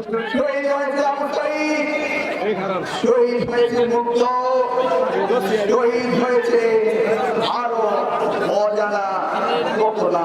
শহীদ হয়েছে আবু সাইদ শহীদ হয়েছে মুক্ত। শহীদ হয়েছে আরও অজানা ঘটনা।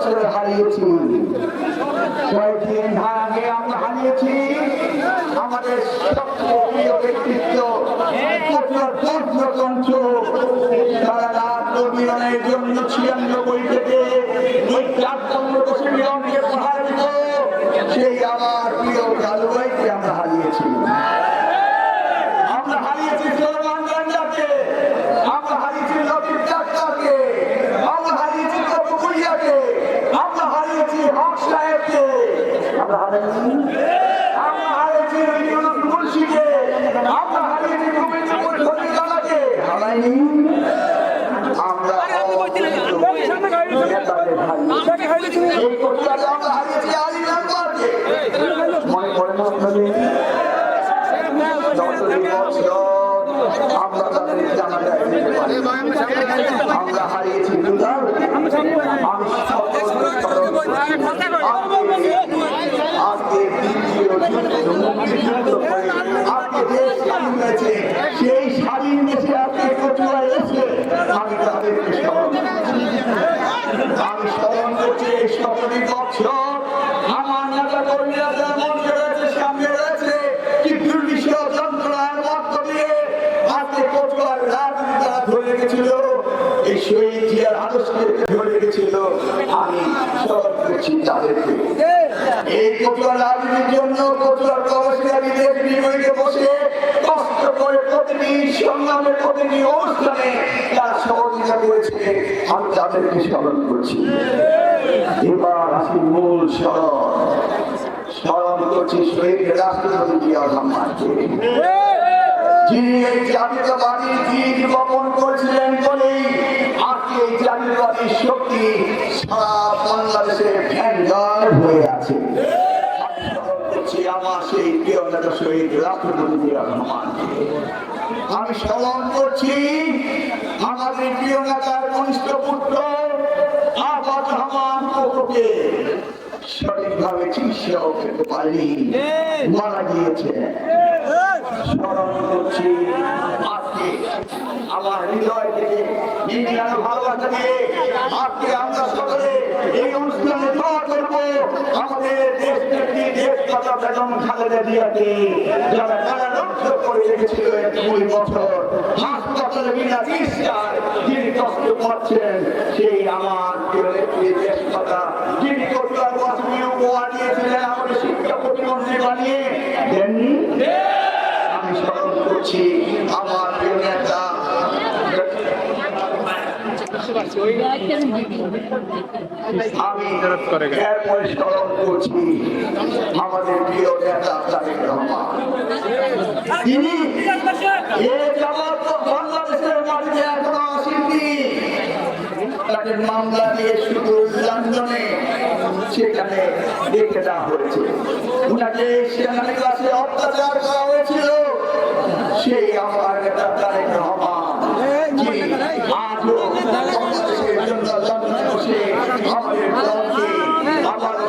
বছরে হারিয়েছি কয়েকদিন আগে আমরা হারিয়েছি। আমাদের সবচেয়ে প্রিয় ব্যক্তিত্ব থেকে ওই চার পনেরো বছর মিলনকে পাহাড় দিত সেই আমার প্রিয় কালু ভাইকে আমরা হারিয়েছি আমরা হারিয়েছি সোলমান গাঞ্জাকে আমরা হারিয়েছি লতিফ ডাক্তারকে আমরা হারিয়েছি কপুরিয়াকে আমরা হারিয়েছি হক সাহেবকে আমরা হারিয়েছি আমরা হারিয়েছি ইউনুস মুন্সিকে আমরা হারিয়েছি গোবিন্দপুর শরীরতলাকে হারাইনি আমরা নেতাদের হারিয়েছি। এই কোটালে আমরা হারিয়েছি আলী নাম্বারকে মনে পড়ে না আপনাদের আমরা তাদের জানা যায় আমরা হারিয়েছি আমি সকল আজকে দ্বিতীয় যুদ্ধ মুক্তিযুদ্ধ করে আজকে দেশ স্বাধীন হয়েছে সেই স্বাধীন দেশে আজকে কচুয়া এসে আমি তাদেরকে স্মরণ করছি। আমি স্মরণ করছি এই সতেরো বছর আমার নেতা কর্মীরা যারা মঞ্চে রয়েছে সামনে রয়েছে কি দুর্বিষহ যন্ত্রণার মধ্য দিয়ে আজকে কচুয়ার রাজনীতি তারা ধরে রেখেছিল এই জিয়ার আদর্শকে ধরে রেখেছিল আমি স্মরণ করছি তাদেরকে। এই কচুয়ার রাজনীতির জন্য কচুয়ার প্রবাসীরা বিদেশ বিনিময়কে বসে কষ্ট করে প্রতিটি সংগ্রামের প্রতিটি অনুষ্ঠানে তারা সহযোগিতা করেছে। আমি তাদেরকে স্মরণ করছি। এবার আসি মূল স্মরণ। স্মরণ করছি শহীদ রাষ্ট্রপতি জিয়া রহমানকে যিনি এই জাতীয়তাবাদী বীজ বপন করেছিলেন বলেই আজকে এই জাতীয়তাবাদী শক্তি সারা বাংলাদেশে ভ্যানগার্ড হয়ে আছে আমি স্মরণ করছি আমার সেই প্রিয় নেতা শহীদ রাষ্ট্রপতি জিয়া আমি স্মরণ করছি আমাদের প্রিয় নেতার কনিষ্ঠ পুত্র আবাদ রহমান কোকোকে সঠিকভাবে চিকিৎসাও পেতে পারেনি। মারা গিয়েছে। স্মরণ করছি। আজকে আমার হৃদয় থেকে ইন্ডিয়ান ভালোবাসা দিয়ে আজকে আমরা সকলে এই অনুষ্ঠানে দোয়া করব। আমাদের দেশ নেত্রী দেশ কথা বেগম খালেদা জিয়াকে যারা কারারুদ্ধ করে রেখেছিল দুই বছর, হাসপাতালে বিনা চিকিৎসায় যিনি কষ্ট পাচ্ছেন, সেই আমার নেত্রী দেশ কথা যিনি কটুয়ার বাসনী উপহার দিয়েছিলেন আমাদের শিক্ষা প্রতিমন্ত্রী বানিয়ে, দেননি? করছি আমার আমি করছি, আমাদের প্রিয় নেতা তারেক রহমান। তিনি বাংলাদেশের মামলা নিয়ে শুধু সেখানে রেখে দেওয়া হয়েছে। কাছে অত্যাচার করা হয়েছিল। সেই আমার নেতা তারেক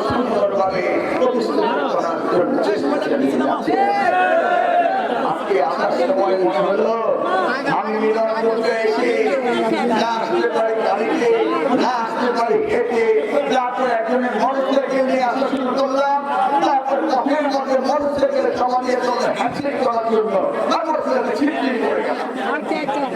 সুন্দরভাবে প্রতিষ্ঠিত করার জন্য তারপর একজনের মোটর সাইকেল নিয়ে আসা শুরু করলাম। তারপর কফের মধ্যে মোটর সাইকেল সমাজের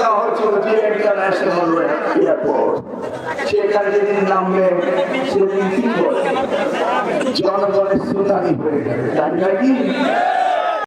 দেওয়া হয়েছিল যে ইন্টারন্যাশনাল এয়ারপোর্ট সেখানে যেদিন নামবে, সেদিন কি জনগণের শ্রোতানি হয়ে যাবে। তাই নাকি?